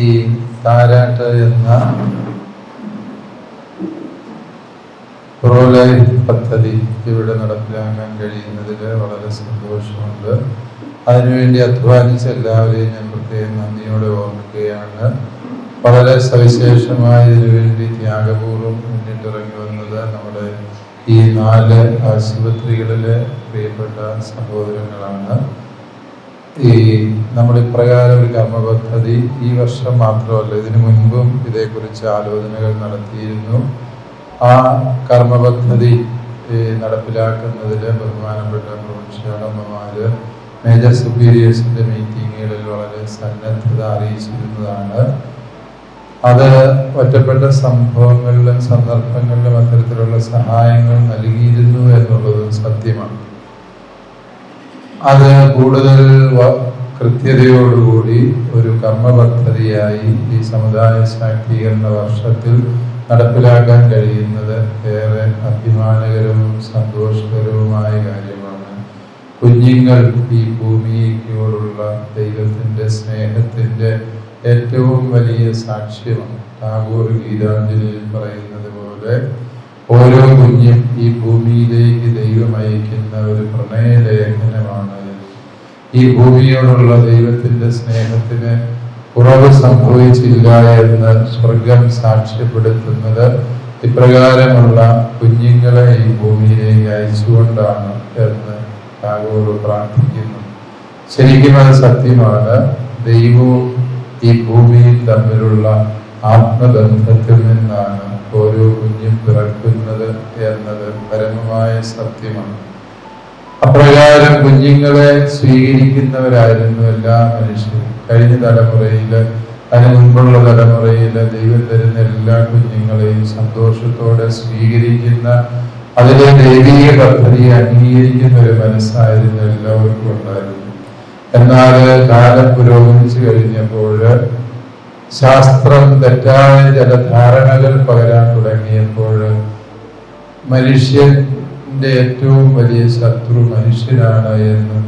ഈ താരാട്ട് എന്ന പ്രോലൈഫ് പദ്ധതി ഇവിടെ നടപ്പിലാക്കാൻ കഴിയുന്നതിൽ വളരെ സന്തോഷമുണ്ട്. അതിനുവേണ്ടി അധ്വാനിച്ച എല്ലാവരെയും ഞാൻ പ്രത്യേകം നന്ദിയോടെ ഓർമ്മിക്കുകയാണ് വളരെ സവിശേഷമായ ഇതിനുവേണ്ടി ത്യാഗപൂർവം മുന്നിട്ടിറങ്ങി വന്നത് നമ്മുടെ ഈ നാല് ആശുപത്രികളിലെ പ്രിയപ്പെട്ട സഹോദരങ്ങളാണ്. ഈ നമ്മൾ ഇപ്രകാരം ഒരു കർമ്മ പദ്ധതി ഈ വർഷം മാത്രമല്ല ഇതിനു മുൻപും ഇതേക്കുറിച്ച് ആലോചനകൾ നടത്തിയിരുന്നു. ആ കർമ്മ പദ്ധതി ഈ നടപ്പിലാക്കുന്നതിൽ ബഹുമാനപ്പെട്ട പ്രൊഫഷണൽമാര് മേജർ സുപ്പീരിയേഴ്സിന്റെ മീറ്റിങ്ങുകളിൽ വളരെ സന്നദ്ധത അറിയിച്ചിരുന്നതാണ്. അത് ഒറ്റപ്പെട്ട സംഭവങ്ങളിലും സന്ദർഭങ്ങളിലും അത്തരത്തിലുള്ള സഹായങ്ങൾ നൽകിയിരുന്നു എന്നുള്ളത് സത്യമാണ്. അത് കൂടുതൽ കൃത്യതയോടുകൂടി ഒരു കർമ്മ പദ്ധതിയായി ഈ സമുദായ ശാക്തീകരണ വർഷത്തിൽ നടപ്പിലാക്കാൻ കഴിയുന്നത് ഏറെ അഭിമാനകരവും സന്തോഷകരവുമായ കാര്യമാണ്. കുഞ്ഞുങ്ങൾ ഈ ഭൂമിയോടുള്ള ദൈവത്തിന്റെ സ്നേഹത്തിന്റെ ഏറ്റവും വലിയ സാക്ഷ്യമാണ്. ടാഗോർ ഗീതാഞ്ജലിയിൽ പറയുന്നത് പോലെ ഓരോ കുഞ്ഞും ഈ ഭൂമിയിലേക്ക് ദൈവം അയക്കുന്ന ഒരു പ്രണയലേഖനമാണ് ഈ ഭൂമിയോടുള്ള ദൈവത്തിന്റെ സ്നേഹത്തിന് കുറവ് സംഭവിച്ചില്ല എന്ന് സ്വർഗം സാക്ഷ്യപ്പെടുത്തുന്നത് ഇപ്രകാരമുള്ള കുഞ്ഞുങ്ങളെ ഈ ഭൂമിയിലേക്ക് അയച്ചുകൊണ്ടാണ് എന്ന് ടാഗോർ പ്രാർത്ഥിക്കുന്നു. ശരിക്കും അത് സത്യമാണ്. ദൈവവും ഈ ഭൂമിയിൽ തമ്മിലുള്ള ആത്മബന്ധത്തിൽ നിന്നാണ് ഓരോ കുഞ്ഞും പിറക്കുന്നത് എന്നത് പരമമായ സത്യമാണ്. അപ്രകാരം കുഞ്ഞുങ്ങളെ സ്വീകരിക്കുന്നവരായിരുന്നു എല്ലാ മനുഷ്യരും കഴിഞ്ഞ തലമുറയിൽ അതിന് മുൻപുള്ള തലമുറയിൽ ദൈവം തരുന്ന എല്ലാ കുഞ്ഞുങ്ങളെയും സന്തോഷത്തോടെ സ്വീകരിക്കുന്ന അതിലെ ദൈവീക പദ്ധതിയെ അംഗീകരിക്കുന്ന ഒരു മനസ്സായിരുന്നു എല്ലാവർക്കും ഉണ്ടായിരുന്നു എന്നാൽ കാലം പുരോഗമിച്ചു കഴിഞ്ഞപ്പോൾ ശാസ്ത്രം തെറ്റായ ചില ധാരണകൾ പകരാൻ തുടങ്ങിയപ്പോൾ മനുഷ്യന്റെ ഏറ്റവും വലിയ ശത്രു മനുഷ്യനാണ് എന്ന്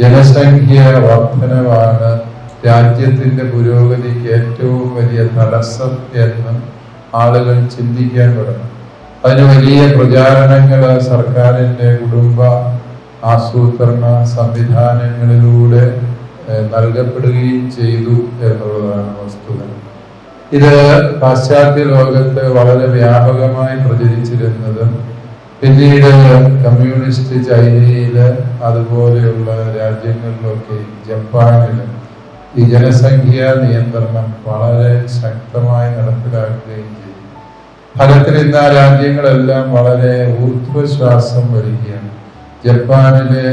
ജനസംഖ്യ വർധനവാണ് രാജ്യത്തിന്റെ പുരോഗതിക്ക് ഏറ്റവും വലിയ തടസ്സം എന്ന് ആളുകൾ ചിന്തിക്കാൻ തുടങ്ങി. അതിന് വലിയ പ്രചാരണങ്ങൾ സർക്കാരിന്റെ കുടുംബ ആസൂത്രണ സംവിധാനങ്ങളിലൂടെ നൽകപ്പെടുകയും ചെയ്തു എന്നുള്ളതാണ് വസ്തുത. ഇത് പാശ്ചാത്യ ലോകത്ത് വളരെ വ്യാപകമായി പ്രചരിച്ചിരുന്നതും പിന്നീട് കമ്മ്യൂണിസ്റ്റ് ചൈനയിൽ അതുപോലെയുള്ള രാജ്യങ്ങളിലൊക്കെ ജപ്പാനിൽ ഈ ജനസംഖ്യാ നിയന്ത്രണം വളരെ ശക്തമായി നടപ്പിലാക്കുകയും ചെയ്തു. ഫലത്തിൽ ഇന്ന് ആ രാജ്യങ്ങളെല്ലാം വളരെ ഊർധ്വശ്വാസം വരികയാണ്. ജപ്പാനിലെ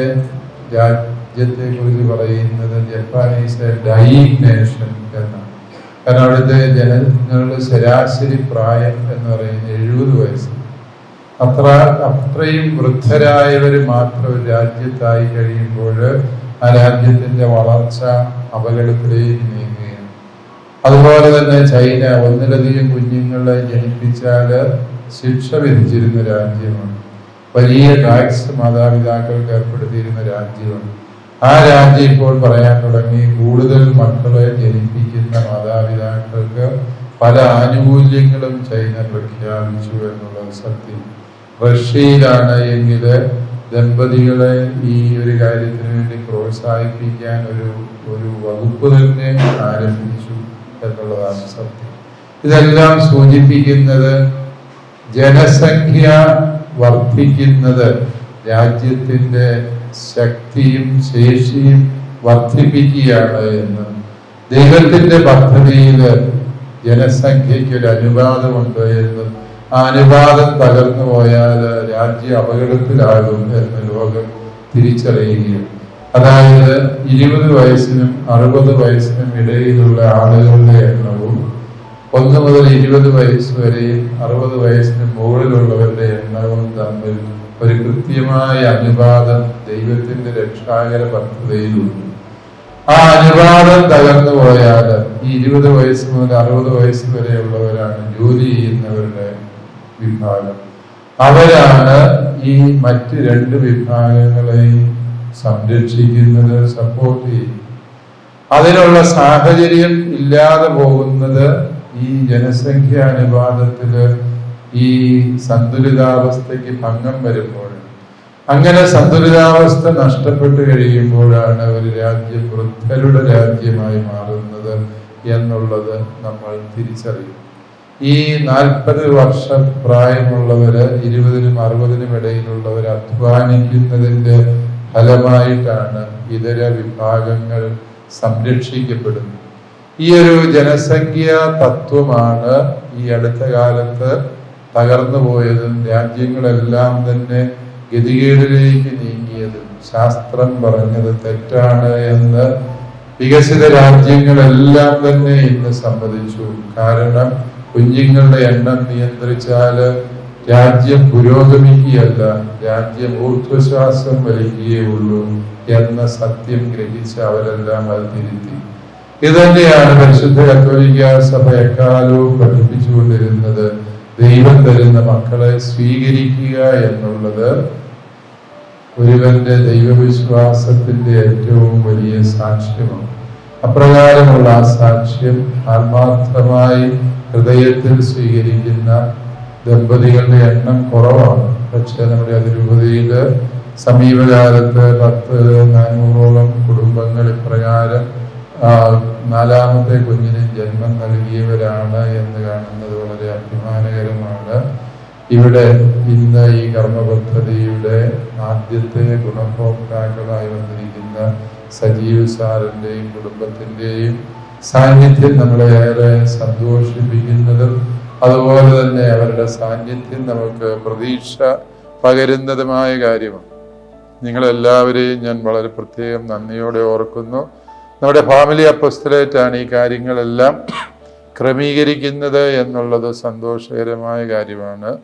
രാജ്യത്തെ കുറിച്ച് പറയുന്നത് ജപ്പാനീസ് ഡൈയിങ് നേഷൻ എന്നാണ്. കാരണം അവിടുത്തെ ജനങ്ങളുടെ ശരാശരി പ്രായം എന്ന് പറയുന്നത് എഴുപത് വയസ്സ് അത്ര അത്രയും വൃദ്ധരായവർ മാത്രം രാജ്യത്തായി കഴിയുമ്പോൾ ആ രാജ്യത്തിന്റെ വളർച്ച അപകടത്തിലേക്ക് നീങ്ങുകയാണ്. അതുപോലെ തന്നെ ചൈന ഒന്നിലധികം കുഞ്ഞുങ്ങളെ ജനിപ്പിച്ചാൽ ശിക്ഷ വിധിച്ചിരുന്ന രാജ്യമാണ്. വലിയ ടാക്സ് മാതാപിതാക്കൾക്ക് ഏർപ്പെടുത്തിയിരുന്ന രാജ്യമാണ്. ആ രാജ്യം ഇപ്പോൾ പറയാൻ തുടങ്ങി കൂടുതൽ മക്കളെ ജനിപ്പിക്കുന്ന മാതാപിതാക്കൾക്ക് പല ആനുകൂല്യങ്ങളും ചൈന പ്രഖ്യാപിച്ചു എന്നുള്ള സത്യം. റഷ്യയിലാണ് എങ്കിൽ ദമ്പതികളെ ഈ ഒരു കാര്യത്തിന് വേണ്ടി പ്രോത്സാഹിപ്പിക്കാൻ ഒരു ഒരു വകുപ്പ് തന്നെ ആരംഭിച്ചു എന്നുള്ളതാണ് സത്യം. ഇതെല്ലാം സൂചിപ്പിക്കുന്നത് ജനസംഖ്യ വർദ്ധിക്കുന്നത് രാജ്യത്തിന്റെ ശക്തിയും ശേഷിയും വർദ്ധിപ്പിക്കുകയാണ് എന്ന്. ദൈവത്തിന്റെ പദ്ധതിയിൽ ജനസംഖ്യയ്ക്ക് ഒരു അനുപാതമുണ്ട് എന്നും അനുപാതം തകർന്നു പോയാൽ രാജ്യം അപകടത്തിലാകും എന്ന് ലോകം തിരിച്ചറിയുകയും. അതായത് ഇരുപത് വയസ്സിനും അറുപത് വയസ്സിനും ഇടയിലുള്ള ആളുകളുടെ എണ്ണവും ഒന്ന് മുതൽ ഇരുപത് വയസ്സ് വരെയും അറുപത് വയസ്സിന് മുകളിലുള്ളവരുടെ എണ്ണവും തമ്മിൽ ഒരു കൃത്യമായ അനുപാതം ദൈവത്തിന്റെ രക്ഷാകര പദ്ധതിയിലുണ്ട്. ആ അനുപാതം തകർന്നു പോയാൽ ഈ ഇരുപത് വയസ്സ് മുതൽ അറുപത് വയസ്സ് വരെയുള്ളവരാണ് ജോലി ചെയ്യുന്നവരുടെ വിഭാഗം. അവരാണ് ഈ മറ്റ് രണ്ട് വിഭാഗങ്ങളെയും സംരക്ഷിക്കുന്നത് സപ്പോർട്ട് ചെയ്യുന്നത്. അതിനുള്ള സാഹചര്യം ഇല്ലാതെ പോകുന്നത് ഈ ജനസംഖ്യ അനുപാതത്തിൽ ഈ സന്തുലിതാവസ്ഥയ്ക്ക് ഭംഗം വരുമ്പോൾ അങ്ങനെ സന്തുലിതാവസ്ഥ നഷ്ടപ്പെട്ടു കഴിയുമ്പോഴാണ് ഒരു രാജ്യം വൃദ്ധരുടെ രാജ്യമായി മാറുന്നത് എന്നുള്ളത് നമ്മൾ തിരിച്ചറിയും ഈ നാൽപ്പത് വർഷം പ്രായമുള്ളവര് ഇരുപതിനും അറുപതിനും ഇടയിലുള്ളവർ അധ്വാനിക്കുന്നതിന്റെ ഫലമായിട്ടാണ് ഇതര വിഭാഗങ്ങൾ സംരക്ഷിക്കപ്പെടുന്നത്. ഈ ഒരു ജനസംഖ്യ തത്വമാണ് ഈ അടുത്ത കാലത്ത് തകർന്നു പോയതും രാജ്യങ്ങളെല്ലാം തന്നെ ഗതികേടിലേക്ക് നീങ്ങിയതും. ശാസ്ത്രം പറഞ്ഞത് തെറ്റാണ് എന്ന് വികസിത രാജ്യങ്ങളെല്ലാം തന്നെ ഇന്ന് സമ്മതിച്ചു. കാരണം കുഞ്ഞുങ്ങളുടെ എണ്ണം നിയന്ത്രിച്ചാൽ രാജ്യം പുരോഗമിക്കുകയല്ല രാജ്യം ഊർധ്വശ്വാസം വലിക്കുകയുള്ളൂ എന്ന സത്യം ഗ്രഹിച്ച് അവരെല്ലാം അത് തിരുത്തി. ഇത് തന്നെയാണ് പരിശുദ്ധ കത്തോലിക്ക സഭ എക്കാലവും പഠിപ്പിച്ചുകൊണ്ടിരുന്നത്. ദൈവം തരുന്ന മക്കളെ സ്വീകരിക്കുക എന്നുള്ളത് ഒരുവന്റെ ദൈവവിശ്വാസത്തിന്റെ ഏറ്റവും വലിയ സാക്ഷ്യമാണ്. അപ്രകാരമുള്ള ആ സാക്ഷ്യം ആത്മാർത്ഥമായി ഹൃദയത്തിൽ സ്വീകരിക്കുന്ന ദമ്പതികളുടെ എണ്ണം കുറവാണ്. പക്ഷെ നമ്മുടെ അതിരൂപതയിൽ സമീപകാലത്ത് പത്ത് നാനൂറോളം കുടുംബങ്ങൾ ഇപ്രകാരം നാലാമത്തെ കുഞ്ഞിന് ജന്മം നൽകിയവരാണ് എന്ന് കാണുന്നത് വളരെ അഭിമാനകരമാണ്. ഇവിടെ ഇന്ന് ഈ കർമ്മ പദ്ധതിയുടെ ആദ്യത്തെ ഗുണഭോക്താക്കളായി വന്നിരിക്കുന്ന സജീവ് സാറിന്റെയും കുടുംബത്തിന്റെയും സാന്നിധ്യം നമ്മളെ ഏറെ സന്തോഷിപ്പിക്കുന്നതും അതുപോലെ തന്നെ അവരുടെ സാന്നിധ്യം നമുക്ക് പ്രതീക്ഷ പകരുന്നതുമായ കാര്യമാണ്. നിങ്ങളെല്ലാവരെയും ഞാൻ വളരെ പ്രത്യേകം നന്ദിയോടെ ഓർക്കുന്നു. നമ്മുടെ ഫാമിലി അപ്പസ്റ്റലേറ്റാണ് ഈ കാര്യങ്ങളെല്ലാം ക്രമീകരിക്കുന്നത് എന്നുള്ളത് സന്തോഷകരമായ കാര്യമാണ്.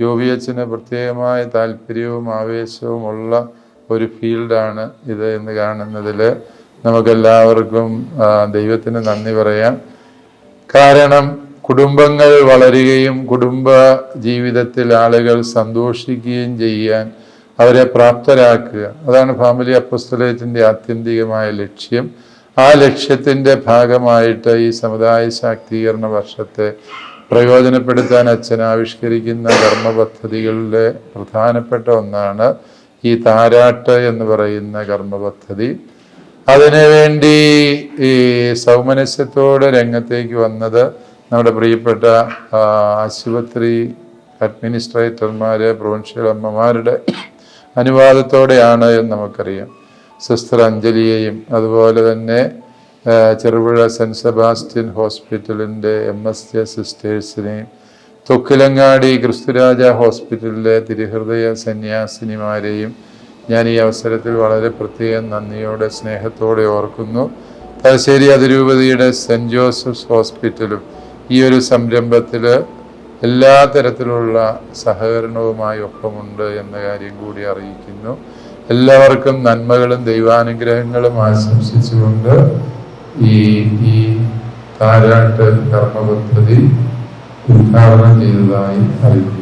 ജോബിയച്ചന് പ്രത്യേകമായ താല്പര്യവും ആവേശവും ഉള്ള ഒരു ഫീൽഡാണ് ഇത് എന്ന് കാണുന്നതിൽ നമുക്കെല്ലാവർക്കും ദൈവത്തിന് നന്ദി പറയാം കാരണം കുടുംബങ്ങൾ വളരുകയും കുടുംബ ജീവിതത്തിൽ ആളുകൾ സന്തോഷിക്കുകയും ചെയ്യാൻ അവരെ പ്രാപ്തരാക്കുക. അതാണ് ഫാമിലി അപ്പസ്തലേറ്റിന്റെ ആത്യന്തികമായ ലക്ഷ്യം. ആ ലക്ഷ്യത്തിന്റെ ഭാഗമായിട്ട് ഈ സമുദായ ശാക്തീകരണ വർഷത്തെ പ്രയോജനപ്പെടുത്താൻ അച്ഛൻ ആവിഷ്കരിക്കുന്ന കർമ്മ പദ്ധതികളിലെ പ്രധാനപ്പെട്ട ഒന്നാണ് ഈ താരാട്ട് എന്ന് പറയുന്ന കർമ്മ പദ്ധതി അതിനുവേണ്ടി ഈ സൗമനസ്യത്തോടെ രംഗത്തേക്ക് വന്നത് നമ്മുടെ പ്രിയപ്പെട്ട ആശുപത്രി അഡ്മിനിസ്ട്രേറ്റർമാര് പ്രൊവിൻഷ്യൽ അമ്മമാരുടെ അനുവാദത്തോടെയാണ് എന്ന് നമുക്കറിയാം. സിസ്റ്റർ അഞ്ജലിയെയും അതുപോലെ തന്നെ ചെറുപുഴ സെന്റ് സെബാസ്റ്റ്യൻ ഹോസ്പിറ്റലിന്റെ എം. എസ്. ജെ. സിസ്റ്റേഴ്സിനെയും തൊക്കിലങ്ങാടി ക്രിസ്തുരാജ ഹോസ്പിറ്റലിലെ തിരുഹൃദയ സന്യാസിനിമാരെയും ഞാൻ ഈ അവസരത്തിൽ വളരെ പ്രത്യേകം നന്ദിയോടെ സ്നേഹത്തോടെ ഓർക്കുന്നു. തലശ്ശേരി അതിരൂപതയുടെ സെന്റ് ജോസഫ്സ് ഹോസ്പിറ്റലും ഈ ഒരു സംരംഭത്തിൽ എല്ലാ തരത്തിലുള്ള സഹകരണവുമായി ഒപ്പമുണ്ട് എന്ന കാര്യം കൂടി അറിയിക്കുന്നു. എല്ലാവർക്കും നന്മകളും ദൈവാനുഗ്രഹങ്ങളും ആശംസിച്ചുകൊണ്ട് ഈ ഈ താരാട്ട് കർമ്മ പദ്ധതി ഉദ്ഘാടനം ചെയ്തതായി അറിയിക്കുന്നു.